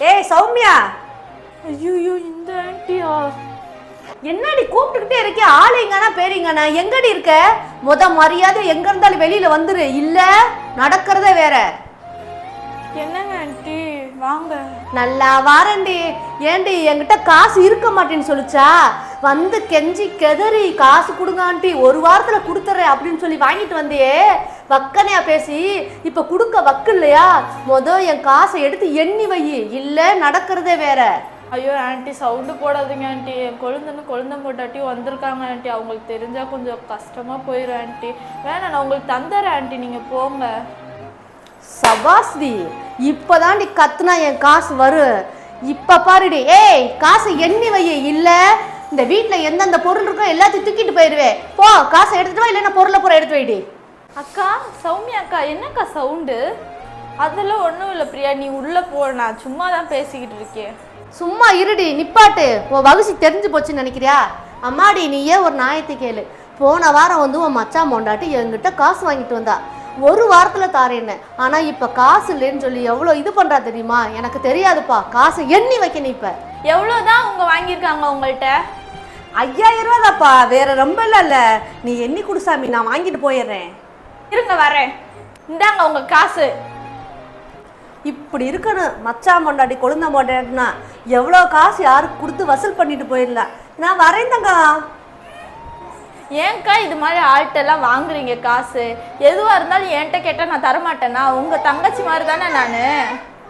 ஏய் சௌமியா. ஐயோ இந்த ஆண்டியா. என்னடி கூப்பிட்டுக்கிட்டே இருக்கே ஆளு எங்கன்னா பேரிங்கண்ணா எங்கடி இருக்க? முத மரியாதை எங்க இருந்தாலும் வெளியில வந்துரு. இல்ல நடக்கிறதே வேற. என்னங்க ஆண்டி? வாங்க. நல்லா வாரண்டி ஏண்டி என்கிட்ட காசு இருக்க மாட்டேன்னு சொல்லுச்சா? வந்து கெஞ்சி கெதறி காசு கொடுங்க ஆண்டி ஒரு வாரத்துல கொடுத்துறேன் அப்படின்னு சொல்லி வாங்கிட்டு வந்தியே. வக்கனையா பேசி இப்ப கொடுக்க வக்கு இல்லையா? முத என் காசை எடுத்து எண்ணி வை. இல்ல நடக்கிறதே வேற. ஐயோ ஆண்டி சவுண்டு போடாதீங்க ஆண்டி. என் கொழுந்தன்னு கொழுந்த போட்டாட்டி வந்திருக்காங்க ஆண்டி. அவங்களுக்கு தெரிஞ்சா கொஞ்சம் கஷ்டமா போயிடும் ஆண்டி. வேணாம் நான் உங்களுக்கு தந்துடுறேன் ஆண்டி. நீங்க போங்க. சபாஸ்தி இப்பதாண்டி கத்துனா என் காசு வரும். இப்ப பாருடி. ஏய் காசை எண்ணி வை. இல்ல இந்த வீட்ல எந்தெந்த பொருள் இருக்கோ எல்லாத்தையும் தூக்கிட்டு போயிருவேன் போ காசை எடுத்துட்டு வா இல்லைன்னா பொருளை பூரா எடுத்து வைடி. அக்கா சௌமியா அக்கா என்னக்கா சவுண்டு? அதெல்லாம் ஒன்றும் இல்லை பிரியா நீ உள்ள போ நான் சும்மா தான் பேசிக்கிட்டு இருக்கேன். சும்மா இருடி நிப்பாட்டு. உன் வகுசி தெரிஞ்சு போச்சுன்னு நினைக்கிறியா? அம்மாடி நீயே ஒரு நியாயத்தை கேளு. போன வாரம் வந்து உன் மச்சான் மொண்டாட்டி என்கிட்ட காசு வாங்கிட்டு வந்தா. ஒரு வாரத்துல தாரேன்னு. ஆனா இப்ப காசு இல்லைன்னு சொல்லி எவ்வளவு இது பண்றா தெரியுமா? எனக்கு தெரியாதுப்பா. காசை எண்ணி வைக்க நீ இப்ப. எவ்வளோதான் அவங்க வாங்கியிருக்காங்க உங்கள்கிட்ட ஐயாயிரம் ரூபாதாப்பா. வேற ரொம்ப இல்ல நீ எண்ணி கொடு சாமி நான் வாங்கிட்டு போயிடுறேன். இருங்க வரேன். இந்தாங்க உங்க காசு. இப்படி இருக்கணும். மச்சான் பொண்டாட்டி கொழுந்த பொண்டாட்டினா எவ்வளோ காசு யாருக்கு கொடுத்து வசூல் பண்ணிட்டு போயிடலாம் நான் வரேன் தங்கம் ஏன்க்கா இது மாதிரி ஆள்கிட்டலாம் வாங்குறீங்க காசு. எதுவாக இருந்தாலும் என்கிட்ட கேட்டால் நான் தரமாட்டேனா? உங்கள் தங்கச்சி மாதிரி தானே நான்?